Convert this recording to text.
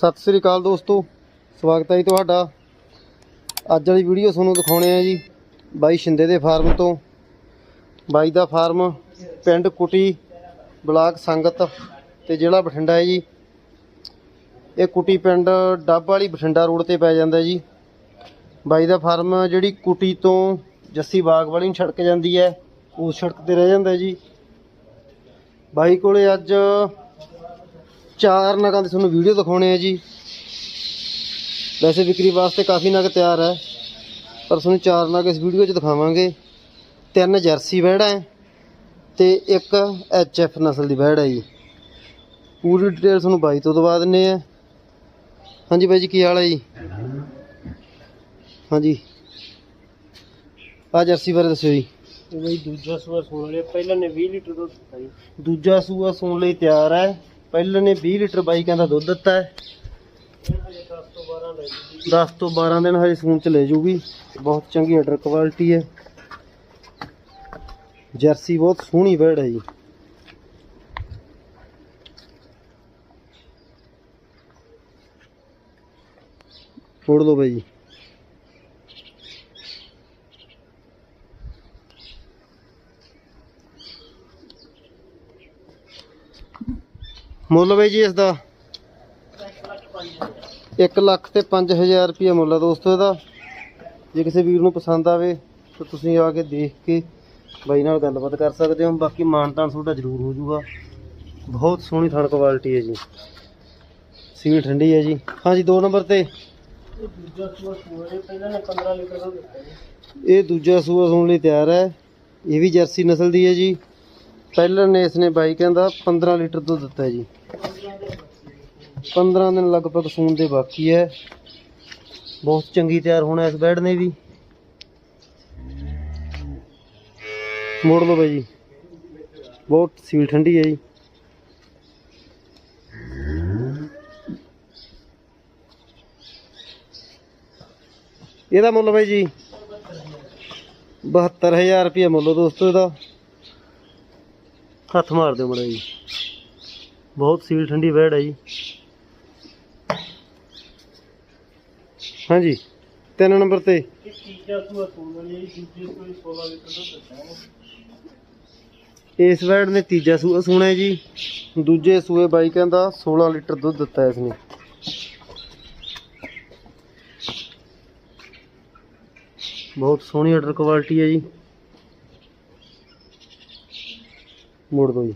ਸਤਿ ਸ੍ਰੀ ਅਕਾਲ ਦੋਸਤੋ, ਸਵਾਗਤ ਹੈ ਜੀ ਤੁਹਾਡਾ। ਅੱਜ ਵਾਲੀ ਵੀਡੀਓ ਤੁਹਾਨੂੰ ਦਿਖਾਉਣੇ ਆ ਜੀ ਬਾਈ ਸ਼ਿੰਦੇ ਦੇ ਫਾਰਮ ਤੋਂ। ਬਾਈ ਦਾ ਫਾਰਮ ਪਿੰਡ ਕੁਟੀ ਬਲਾਕ ਸੰਗਤ ਤੇ ਜ਼ਿਲ੍ਹਾ ਬਠਿੰਡਾ ਹੈ ਜੀ। ਇਹ ਕੁਟੀ ਪਿੰਡ ਡੱਬ ਵਾਲੀ ਬਠਿੰਡਾ ਰੋਡ ਤੇ ਪੈ ਜਾਂਦਾ ਜੀ। ਬਾਈ ਦਾ ਫਾਰਮ ਜਿਹੜੀ ਕੁਟੀ ਤੋਂ ਜੱਸੀ ਬਾਗ ਵਾਲੀ ਨੂੰ ਸੜਕ ਜਾਂਦੀ ਹੈ, ਉਸ ਸੜਕ ਤੇ ਰਹਿ ਜਾਂਦਾ ਜੀ। ਬਾਈ ਕੋਲੇ ਅੱਜ ਚਾਰ ਨਗਾਂ ਦੀ ਤੁਹਾਨੂੰ ਵੀਡੀਓ ਦਿਖਾਉਣੇ ਆ ਜੀ। ਵੈਸੇ ਵਿਕਰੀ ਵਾਸਤੇ ਕਾਫੀ ਨਗ ਤਿਆਰ ਹੈ ਪਰ ਤੁਹਾਨੂੰ ਚਾਰ ਨਗ ਇਸ ਵੀਡੀਓ 'ਚ ਦਿਖਾਵਾਂਗੇ। ਤਿੰਨ ਜਰਸੀ ਵੈੜ ਹੈ ਤੇ ਇੱਕ ਐਚ ਐਫ ਨਸਲ ਦੀ ਵੈੜ ਹੈ ਜੀ। ਪੂਰੀ ਡਿਟੇਲ ਤੁਹਾਨੂੰ ਬਾਈ ਤੋਂ ਦਵਾ ਦਿੰਨੇ ਆ। ਹਾਂਜੀ ਬਾਈ ਜੀ ਕੀ ਹਾਲ ਹੈ ਜੀ? ਹਾਂਜੀ। ਆ ਜਰਸੀ ਬਾਰੇ ਦੱਸਿਓ ਜੀ। ਬਈ ਦੂਜਾ ਸੂਆ ਸੁਣ ਲਿਆ ਪਹਿਲਾਂ ਨੇ 20 ਲੀਟਰ ਦੁੱਧ ਦਿੱਤਾ ਜੀ। ਦੂਜਾ ਸੂਆ ਸੂਣ ਲਈ ਤਿਆਰ ਹੈ। ਪਹਿਲੇ ਨੇ 20 ਲੀਟਰ ਬਾਈ ਕਹਿੰਦਾ ਦੁੱਧ ਦਿੱਤਾ ਹੈ। ਹਜੇ 10 ਤੋਂ 12 ਦਿਨ ਹਜੇ ਸੂਣ ਚ ਲੈ ਜੂਗੀ। ਬਹੁਤ ਚੰਗੀ ਆਰਡਰ ਕੁਆਲਿਟੀ ਹੈ। ਜਰਸੀ ਬਹੁਤ ਸੋਹਣੀ ਬੈੜ ਹੈ ਜੀ। ਫੋੜ ਲਓ ਬਾਈ ਜੀ। ਮੁੱਲ ਬਾਈ ਜੀ ਇਸ ਦਾ 1 ਲੱਖ ਤੇ 5000 ਰੁਪਏ ਮੁੱਲ ਹੈ ਦੋਸਤੋ ਇਹਦਾ। ਜੇ ਕਿਸੇ ਵੀਰ ਨੂੰ ਪਸੰਦ ਆਵੇ ਤਾਂ ਤੁਸੀਂ ਆ ਕੇ ਦੇਖ ਕੇ ਬਾਈ ਨਾਲ ਗੱਲਬਾਤ ਕਰ ਸਕਦੇ ਹੋ। ਬਾਕੀ ਮਾਨਤਾਨ ਤੁਹਾਡਾ ਜ਼ਰੂਰ ਹੋ ਜਾਊਗਾ। ਬਹੁਤ ਸੋਹਣੀ ਥਣ ਕੁਆਲਿਟੀ ਹੈ ਜੀ। ਸੀਲ ਠੰਡੀ ਹੈ ਜੀ। ਹਾਂਜੀ 2 ਨੰਬਰ ਤੇ। ਇਹ ਦੂਜਾ ਸੂਆ ਸੁਣ ਲਈ ਤਿਆਰ ਹੈ। ਇਹ ਵੀ ਜਰਸੀ ਨਸਲ ਦੀ ਹੈ ਜੀ। ਪਹਿਲਾਂ ਨੇ ਇਸਨੇ ਬਾਈ ਕਹਿੰਦਾ 15 ਲੀਟਰ ਦੁੱਧ ਦਿੱਤਾ ਜੀ। 15 ਦਿਨ ਲਗਭਗ ਸੂਣ ਦੇ ਬਾਕੀ ਹੈ। ਬਹੁਤ ਚੰਗੀ ਤਿਆਰ ਹੋਣਾ ਇਸ ਬੈਡ ਨੇ ਵੀ। ਮੋੜ ਲਓ ਬਾਈ ਜੀ। ਬਹੁਤ ਸੀਲ ਠੰਡੀ ਹੈ ਜੀ। ਇਹਦਾ ਮੁੱਲ ਬਾਈ ਜੀ 72000 ਰੁਪਏ ਮੁੱਲ ਦੋਸਤੋ ਇਹਦਾ। ਹੱਥ ਮਾਰ ਦਿਓ ਮੜਾ ਜੀ। ਬਹੁਤ ਸੀਲ ਠੰਡੀ ਬੈੜ ਹੈ ਜੀ। ਹਾਂਜੀ ਤਿੰਨ ਨੰਬਰ ਤੇ। ਇਹ ਤੀਜਾ ਸੂਆ ਸੁਣ ਲਿਆ ਜੀ? ਦੂਜੇ ਸੂਏ 16 ਲੀਟਰ ਦੁੱਧ ਦਿੱਤਾ ਹੈ ਇਸ ਬੈੜ ਨੇ ਤੀਜਾ ਸੂਆ ਸੁਣਿਆ ਜੀ। ਦੂਜੇ ਸੂਏ ਬਾਈ ਕਹਿੰਦਾ 16 ਲੀਟਰ ਦੁੱਧ ਦਿੱਤਾ ਇਸਨੇ ਬਹੁਤ ਸੋਹਣੀ ਆਰਡਰ ਕੁਆਲਿਟੀ ਹੈ ਜੀ। ਮੋੜ ਦੋ ਜੀ